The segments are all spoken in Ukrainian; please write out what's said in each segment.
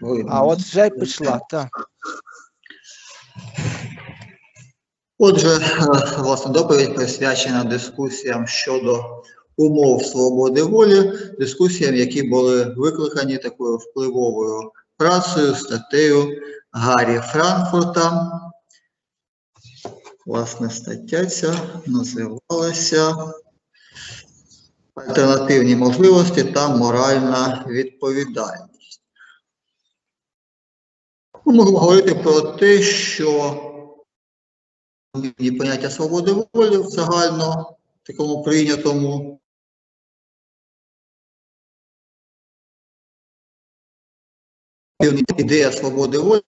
Видно. А от вже пішла, так. Отже, е, власне, доповідь присвячена дискусіям щодо умов свободи волі, дискусіям, які були викликані такою впливовою працею, статтею Гаррі Франкфурта. Власне, стаття ця називалася Альтернативні можливості та моральна відповідальність. Ми можемо говорити про те, що поняття свободи волі в загально такому прийнятому. Ідея свободи волі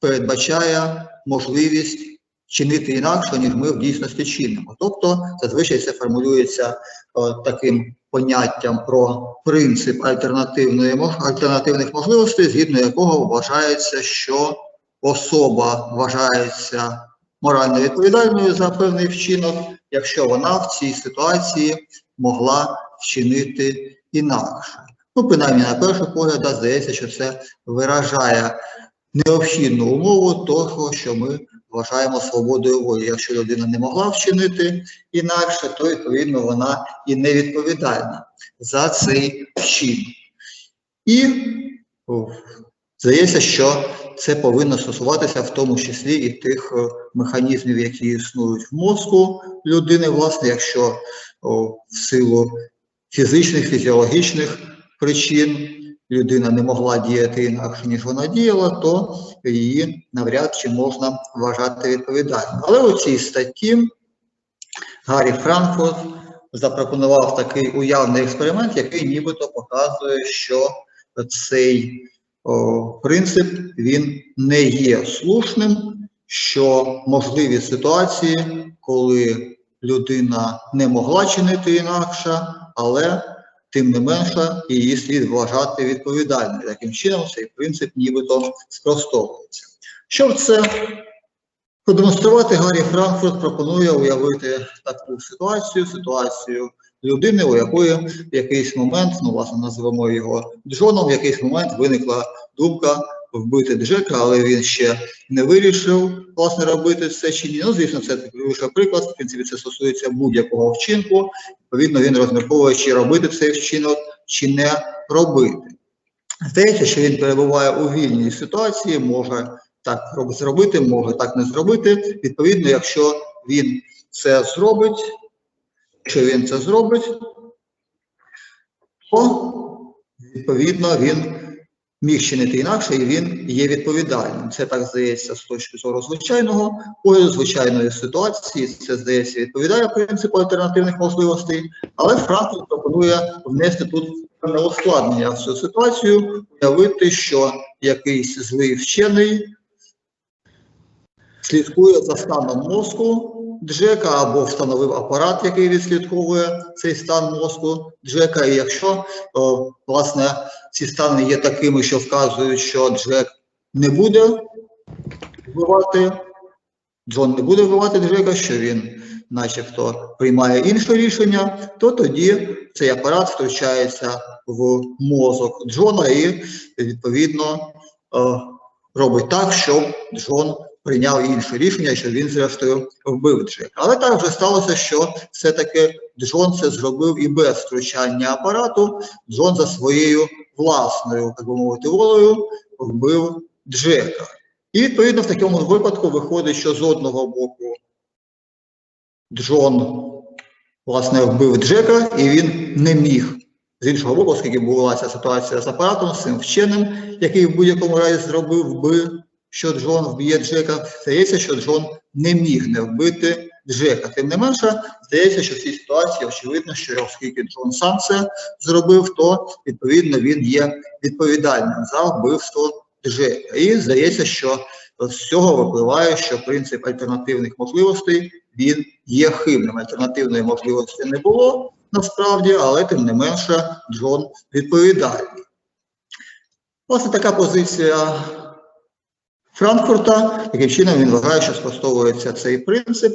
передбачає можливість чинити інакше, ніж ми в дійсності чинимо. Тобто, зазвичай це формулюється о, таким поняттям про принцип альтернативної, альтернативних можливостей, згідно якого вважається, що особа вважається морально відповідальною за певний вчинок, якщо вона в цій ситуації могла вчинити інакше. Ну, принаймні, на перший погляд, здається, що це виражає необхідну умову того, що ми вважаємо свободою волі. Якщо людина не могла вчинити інакше, то відповідно вона і не відповідальна за цей вчин. І здається, що це повинно стосуватися в тому числі і тих е, механізмів, які існують в мозку людини, власне, якщо в силу фізичних, фізіологічних причин людина не могла діяти інакше, ніж вона діяла, то її навряд чи можна вважати відповідальною. Але у цій статті Гаррі Франкфурт запропонував такий уявний експеримент, який нібито показує, що цей о, принцип він не є слушним, що можливі ситуації, коли людина не могла чинити інакше, але тим не менше її слід вважати відповідальною. Таким чином, цей принцип нібито спростовується. Щоб це продемонструвати, Гаррі Франкфурт пропонує уявити таку ситуацію, ситуацію людини, у якої в якийсь момент, ну власне називаємо його Джоном, в якийсь момент виникла думка вбити Джека, але він ще не вирішив власне робити це чи ні. Ну, звісно, це лише приклад. В принципі, це стосується будь-якого вчинку. Відповідно, він розмірковує, чи робити цей вчинок, чи не робити. Здається, що він перебуває у вільній ситуації, може так зробити, може так не зробити. Відповідно, якщо він це зробить, якщо він це зробить, то відповідно він міг чинити інакше і він є відповідальним. Це так здається з точки зору звичайного погляду, звичайної ситуації. Це здається відповідає принципу альтернативних можливостей, але Франкфурт пропонує внести тут певне ускладнення в цю ситуацію, уявити, що якийсь злий вчений слідкує за станом мозку Джека або встановив апарат, який відслідковує цей стан мозку Джека. І якщо о, власне ці стани є такими, що вказують, що Джек не буде вбивати, Джон не буде вбивати Джека, що він начебто приймає інше рішення, то тоді цей апарат втручається в мозок Джона і відповідно е, робить так, щоб Джон прийняв інше рішення, що він зрештою вбив Джека. Але так вже сталося, що все-таки Джон це зробив і без втручання апарату. Джон за своєю власною, так би мовити, волею вбив Джека. І відповідно в такому випадку виходить, що з одного боку Джон власне вбив Джека, і він не міг. З іншого боку, оскільки була ця ситуація з апаратом, з цим вченим, який в будь-якому разі зробив би, що Джон вб'є Джека, здається, що Джон не міг не вбити Джека. Тим не менше, здається, що в цій ситуації очевидно, що оскільки Джон сам це зробив, то відповідно він є відповідальним за вбивство Джека. І здається, що з цього випливає, що принцип альтернативних можливостей він є хибним. Альтернативної можливості не було насправді, але тим не менше Джон відповідальний. Власне, така позиція Франкфурта. Таким чином він вважає, що спростовується цей принцип.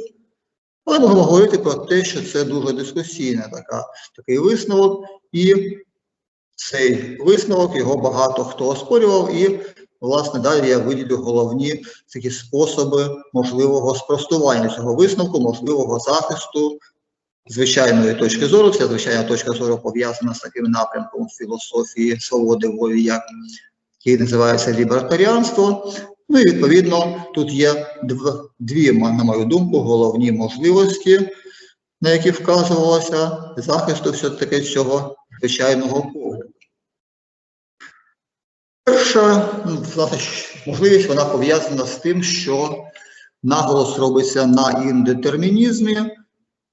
Але можемо говорити про те, що це дуже дискусійна така, такий висновок, і цей висновок, його багато хто оспорював, і, власне, далі я виділю головні такі способи можливого спростування цього висновку, можливого захисту звичайної точки зору. Ця звичайна точка зору пов'язана з таким напрямком філософії свободи волі, як який називається лібертаріанство. Ну і відповідно тут є дві, на мою думку, головні можливості, на які вказувалося захисту все-таки цього звичайного погляду. Перша ну, власне, можливість вона пов'язана з тим, що наголос робиться на індетермінізмі.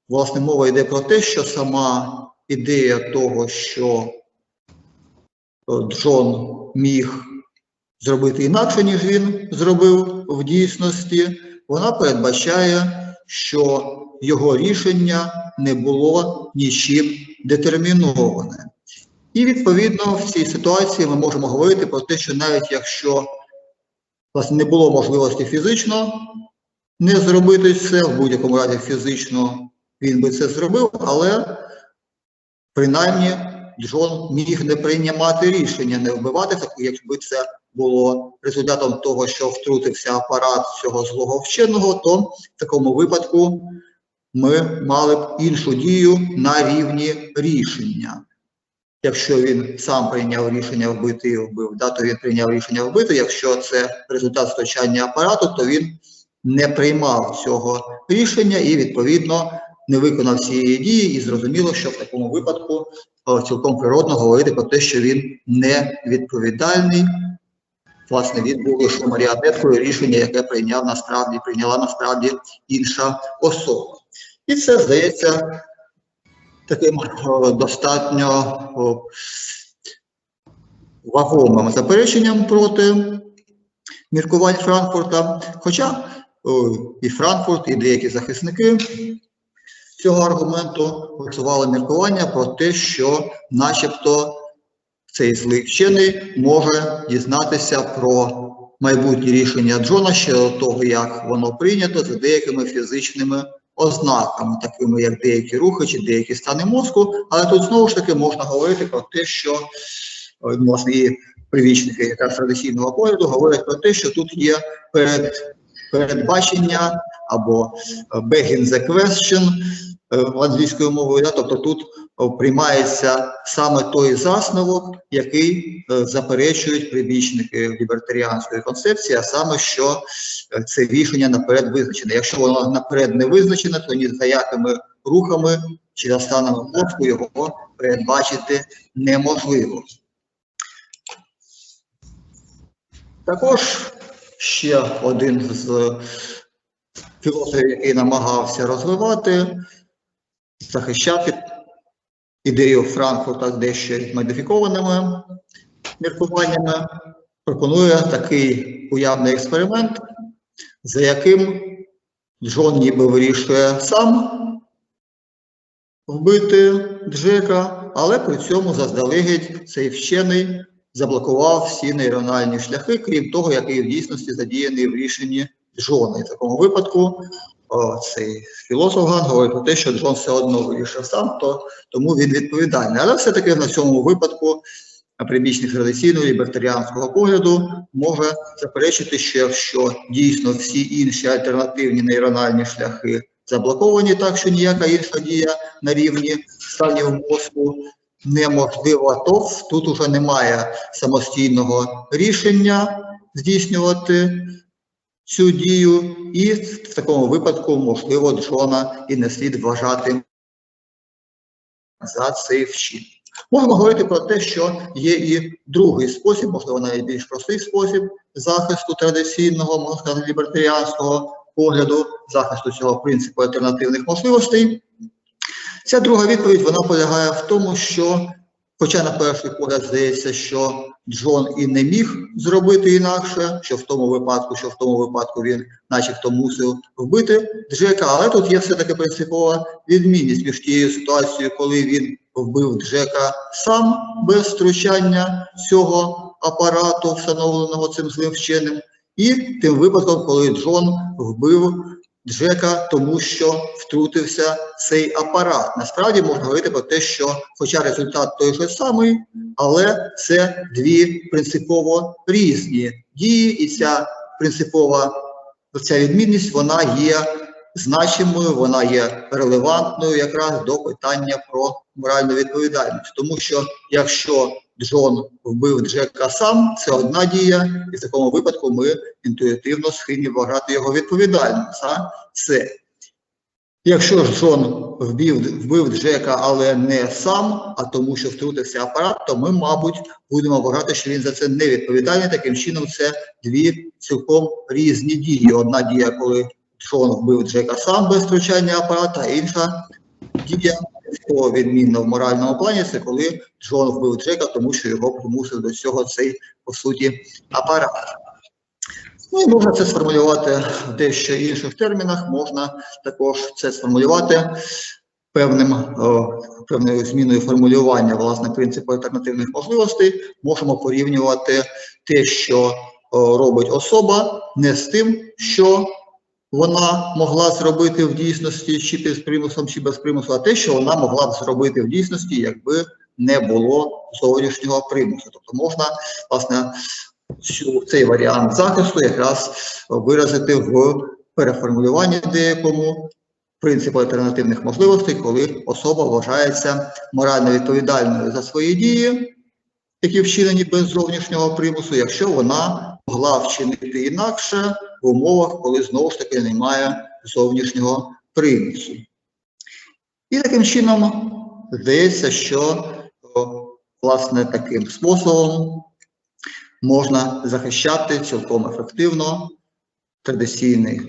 Власне, мова йде про те, що сама ідея того, що е, Джон міг зробити інакше, ніж він зробив в дійсності, вона передбачає, що його рішення не було нічим детерміноване. І відповідно в цій ситуації ми можемо говорити про те, що навіть якщо власне, не було можливості фізично не зробити це, в будь-якому разі фізично він би це зробив, але принаймні Джон міг не приймати рішення не вбиватися, якби це було результатом того, що втрутився апарат цього злого вченого, то в такому випадку ми мали б іншу дію на рівні рішення. Якщо він сам прийняв рішення вбити і вбив, да, то він прийняв рішення вбити. Якщо це результат втручання апарату, то він не приймав цього рішення і відповідно не виконав цієї дії, і зрозуміло, що в такому випадку цілком природно говорити про те, що він не відповідальний. Власне, він був лише маріонеткою рішення, яке прийняв насправді, прийняла насправді інша особа. І це здається таким достатньо вагомим запереченням проти міркувань Франкфурта. Хоча і Франкфурт, і деякі захисники цього аргументу висували міркування про те, що начебто цей злий вчений може дізнатися про майбутні рішення Джона ще до того, як воно прийнято, за деякими фізичними ознаками, такими як деякі рухи чи деякі стани мозку. Але тут знову ж таки можна говорити про те, що власне і привічники якраз традиційного погляду говорять про те, що тут є перед, передбачення або е, begin the question е, англійською мовою, да, тобто тут приймається саме той засновок, який е, заперечують прибічники лібертаріанської концепції, а саме, що е, це рішення наперед визначене. Якщо воно наперед не визначене, то ні за якими рухами чи за станами мозку його передбачити неможливо. Також ще один з філософів, який намагався розвивати, захищати ідею Франкфурта дещо модифікованими міркуваннями, пропонує такий уявний експеримент, за яким Джон ніби вирішує сам вбити Джека, але при цьому заздалегідь цей вчений заблокував всі нейрональні шляхи, крім того, який в дійсності задіяний в рішенні Джона. І в такому випадку цей філософ Ган говорить про те, що Джон все одно вирішив сам, то тому він відповідальний. Але все-таки на цьому випадку прибічник традиційного лібертаріанського погляду може заперечити, що якщо дійсно всі інші альтернативні нейрональні шляхи заблоковані, так що ніяка інша дія на рівні станів мозку неможлива, то тут уже немає самостійного рішення здійснювати цю дію, і в такому випадку, можливо, Джона і не слід вважати за цей вчин. Можемо говорити про те, що є і другий спосіб, можливо, навіть більш простий спосіб захисту традиційного, можна сказати, лібертаріанського погляду, захисту цього принципу альтернативних можливостей. Ця друга відповідь вона полягає в тому, що, хоча на перший погляд здається, що Джон і не міг зробити інакше, що в тому випадку, що в тому випадку він, начебто, мусив вбити Джека, але тут є все-таки принципова відмінність між тією ситуацією, коли він вбив Джека сам без втручання цього апарату, встановленого цим злим вченим, і тим випадком, коли Джон вбив Джека, тому що втрутився цей апарат. Насправді можна говорити про те, що, хоча результат той же самий, але це дві принципово різні дії, і ця принципова ця відмінність вона є значимою, вона є релевантною якраз до питання про моральну відповідальність. Тому що якщо Джон вбив Джека сам, це одна дія, і в такому випадку ми інтуїтивно схильні вважати його відповідальним за це. Якщо ж Джон вбив, вбив Джека, але не сам, а тому, що втрутився апарат, то ми, мабуть, будемо вважати, що він за це не відповідальний. Таким чином, це дві цілком різні дії. Одна дія, коли Джон вбив Джека сам без втручання апарата, інша дія що відмінно в моральному плані, це коли Джон вбив Джека, тому що його примусив до цього цей, по суті, апарат. Ну і можна це сформулювати в дещо інших термінах, можна також це сформулювати певним, о, певною зміною формулювання власне принципу альтернативних можливостей. Можемо порівнювати те, що о, робить особа, не з тим, що вона могла зробити в дійсності чи під примусом, чи без примусу, а те, що вона могла б зробити в дійсності, якби не було зовнішнього примусу. Тобто можна власне цей варіант захисту якраз виразити в переформулюванні деякому принципу альтернативних можливостей, коли особа вважається морально відповідальною за свої дії, які вчинені без зовнішнього примусу, якщо вона могла вчинити інакше в умовах, коли знову ж таки немає зовнішнього примусу. І таким чином здається, що власне таким способом можна захищати цілком ефективно традиційний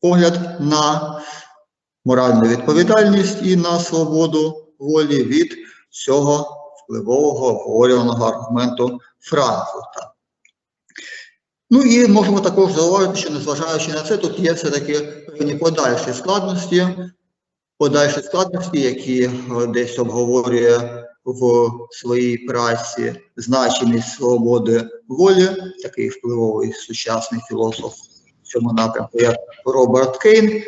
погляд на моральну відповідальність і на свободу волі від цього впливового обговорюваного аргументу Франкфурта. Ну і можемо також зауважити, що незважаючи на це, тут є все-таки певні подальші складності, подальші складності, які е, десь обговорює в своїй праці значимість свободи волі, такий впливовий сучасний філософ в цьому напрямку, як Роберт Кейн.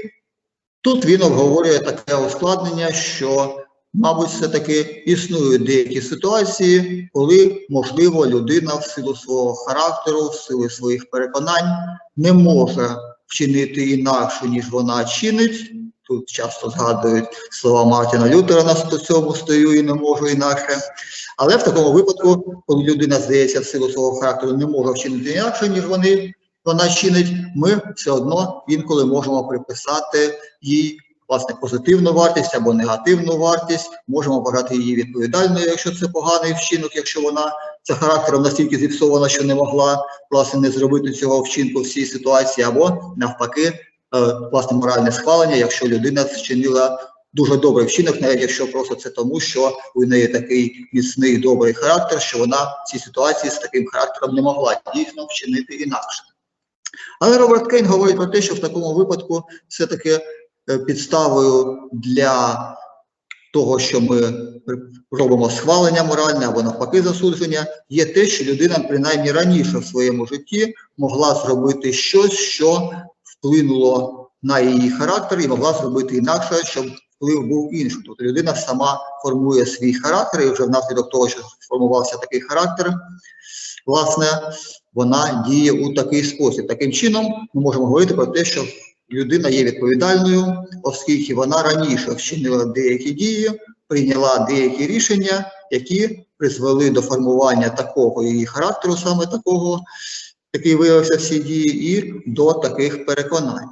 Тут він обговорює таке ускладнення, що, мабуть, все-таки існують деякі ситуації, коли, можливо, людина в силу свого характеру, в силу своїх переконань не може вчинити інакше, ніж вона чинить. Тут часто згадують слова Мартіна Лютера на цьому стою і не можу інакше. Але в такому випадку, коли людина, здається, в силу свого характеру не може вчинити інакше, ніж вони, вона чинить, ми все одно інколи можемо приписати їй власне позитивну вартість або негативну вартість, можемо вважати її відповідальною, якщо це поганий вчинок, якщо вона за характером настільки зіпсована, що не могла власне не зробити цього вчинку в цій ситуації, або навпаки, е, власне моральне схвалення, якщо людина вчинила дуже добрий вчинок, навіть якщо просто це тому, що у неї такий міцний добрий характер, що вона в цій ситуації з таким характером не могла дійсно вчинити інакше. Але Роберт Кейн говорить про те, що в такому випадку все-таки підставою для того, що ми робимо схвалення моральне або навпаки засудження, є те, що людина принаймні раніше в своєму житті могла зробити щось, що вплинуло на її характер і могла зробити інакше, щоб вплив був інший. Тобто людина сама формує свій характер, і вже внаслідок того, що сформувався такий характер, власне, вона діє у такий спосіб. Таким чином, ми можемо говорити про те, що людина є відповідальною, оскільки вона раніше вчинила деякі дії, прийняла деякі рішення, які призвели до формування такого її характеру, саме такого, який виявився всі дії, і до таких переконань.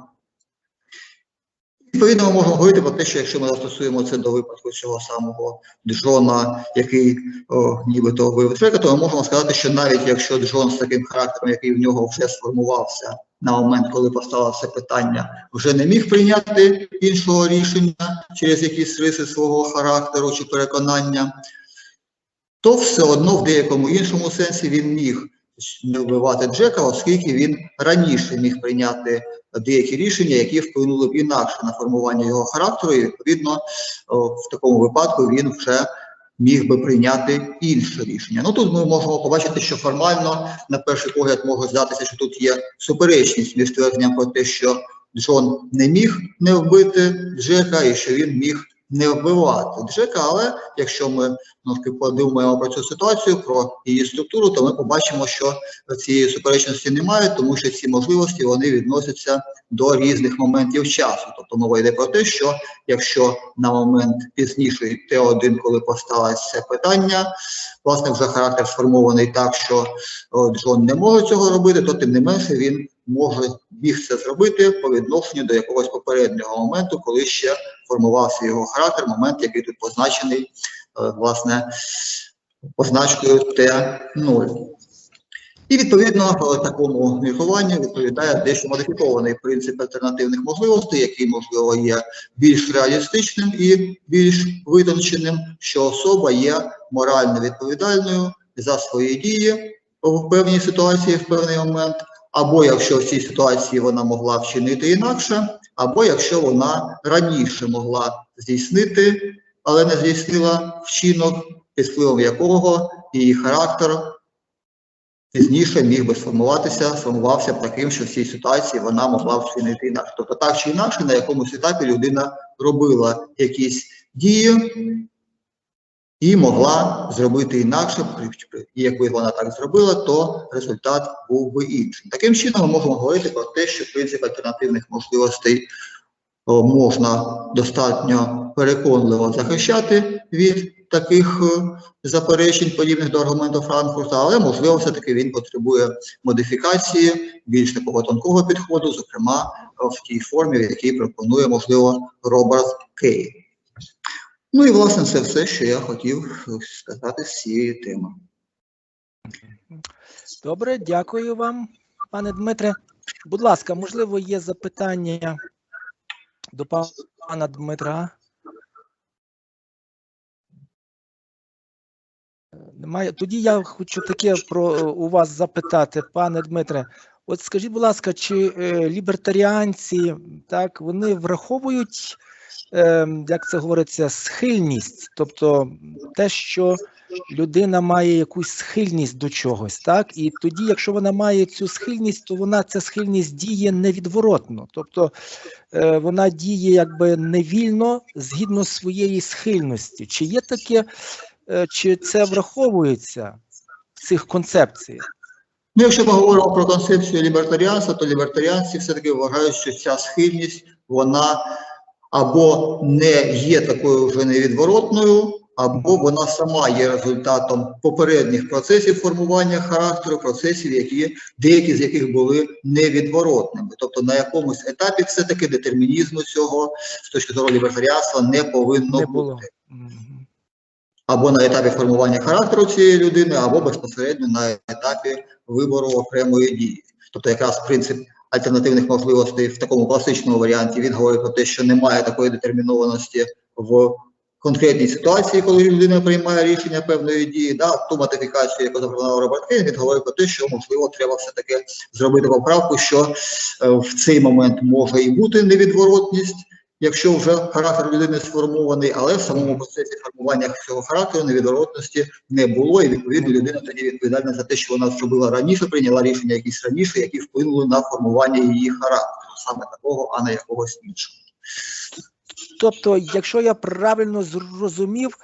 Відповідно, ми можемо говорити про те, що якщо ми застосуємо це до випадку цього самого Джона, який о, нібито вбив то ми можемо сказати, що навіть якщо Джон з таким характером, який в нього вже сформувався на момент, коли постало питання, вже не міг прийняти іншого рішення через якісь риси свого характеру чи переконання, то все одно в деякому іншому сенсі він міг не вбивати Джека, оскільки він раніше міг прийняти деякі рішення, які вплинули б інакше на формування його характеру, і відповідно в такому випадку він вже міг би прийняти інше рішення. Ну тут ми можемо побачити, що формально, на перший погляд, може здатися, що тут є суперечність між твердженням про те, що Джон не міг не вбити Джека і що він міг не вбивати Джека. Але якщо ми трошки подумаємо про цю ситуацію, про її структуру, то ми побачимо, що цієї суперечності немає, тому що ці можливості вони відносяться до різних моментів часу. Тобто мова йде про те, що якщо на момент пізніший Т1, коли посталося це питання, власне, вже характер сформований так, що Джон не може цього робити, то тим не менше він може міг це зробити по відношенню до якогось попереднього моменту, коли ще формувався його характер, момент, який тут позначений, е, власне, позначкою Т0. І відповідно е, такому міркуванню відповідає дещо модифікований принцип альтернативних можливостей, який, можливо, є більш реалістичним і більш витонченим, що особа є морально відповідальною за свої дії в певній ситуації в певний момент, або якщо в цій ситуації вона могла вчинити інакше, або якщо вона раніше могла здійснити, але не здійснила вчинок, під впливом якого її характер пізніше міг би сформуватися, сформувався таким, що в цій ситуації вона могла вчинити інакше. Тобто так чи інакше, на якомусь етапі людина робила якісь дії і могла зробити інакше, і якби вона так зробила, то результат був би іншим. Таким чином, ми можемо говорити про те, що принцип альтернативних можливостей можна достатньо переконливо захищати від таких е, заперечень, подібних до аргументу Франкфурта, але можливо, все-таки він потребує модифікації більш такого тонкого підходу, зокрема в тій формі, в якій пропонує, можливо, Роберт Кей. Ну і власне це все, що я хотів е, сказати з цієї теми. Добре, дякую вам, пане Дмитре. Будь ласка, можливо, є запитання до пана Дмитра. Немає. Тоді я хочу таке про е, у вас запитати, пане Дмитре. От скажіть, будь ласка, чи е, лібертаріанці так вони враховують, як це говориться, схильність, тобто те, що людина має якусь схильність до чогось, так? І тоді, якщо вона має цю схильність, то вона ця схильність діє невідворотно. Тобто е, вона діє якби невільно згідно своєї схильності. Чи є таке, е, чи це враховується в цих концепціях? Ну, якщо ми говоримо про концепцію лібертаріанства, то лібертаріанці все-таки вважають, що ця схильність, вона або не є такою вже невідворотною, або вона сама є результатом попередніх процесів формування характеру, процесів, які деякі з яких були невідворотними. Тобто на якомусь етапі все-таки детермінізму цього з точки зору лібертаріанства не повинно Не бути. було. Або на етапі формування характеру цієї людини, або безпосередньо на етапі вибору окремої дії. Тобто, якраз принцип альтернативних можливостей в такому класичному варіанті він говорить про те, що немає такої детермінованості в конкретній ситуації, коли людина приймає рішення певної дії. Да, ту модифікацію, яку запропонував Роберт Кейн, він говорить про те, що можливо треба все-таки зробити поправку, що е, в цей момент може і бути невідворотність якщо вже характер людини сформований, але в самому процесі формування цього характеру невідворотності не було, і відповідно людина тоді відповідальна за те, що вона зробила раніше, прийняла рішення якісь раніше, які вплинули на формування її характеру, саме такого, а не якогось іншого. Тобто, якщо я правильно зрозумів,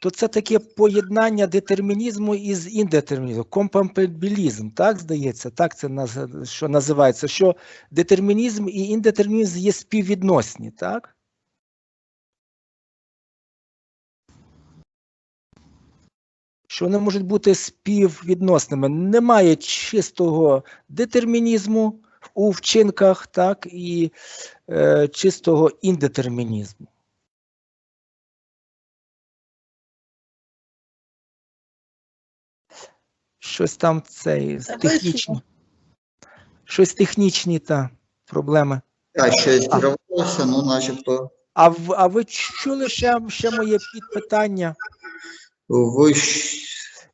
то це таке поєднання детермінізму із індетермінізмом, компампабілізм, так здається, так це що називається, що детермінізм і індетермінізм є співвідносні, так? Що вони можуть бути співвідносними. Немає чистого детермінізму у вчинках, так, і е, чистого індетермінізму. Щось там Та технічні. Щось технічні та проблеми. А щось зірвалося, ну начебто. А, в- а ви чули ще, ще моє підпитання? Ви ж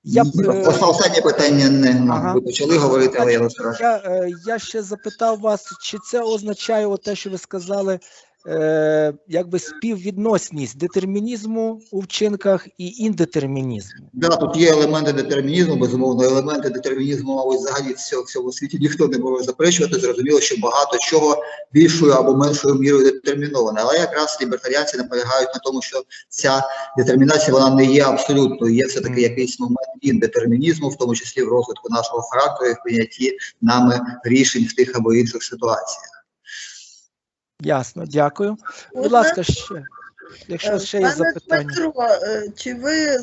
Я б, е, останнє питання не ну, Ага. ви почали говорити, але я розкажу. Я, е, я ще запитав вас, чи це означає те, що ви сказали, е, якби співвідносність детермінізму у вчинках і індетермінізму. Да, тут є елементи детермінізму, безумовно, елементи детермінізму, мабуть, взагалі в цьому, світі ніхто не може заперечувати. Зрозуміло, що багато чого більшою або меншою мірою детерміноване. Але якраз лібертаріанці наполягають на тому, що ця детермінація вона не є абсолютною. Є все таки якийсь момент індетермінізму, в тому числі в розвитку нашого характеру і в прийнятті нами рішень в тих або інших ситуаціях. Ясно, дякую. Будь ласка, ще. Якщо Е, ще є запитання. Дмитро, е, чи ви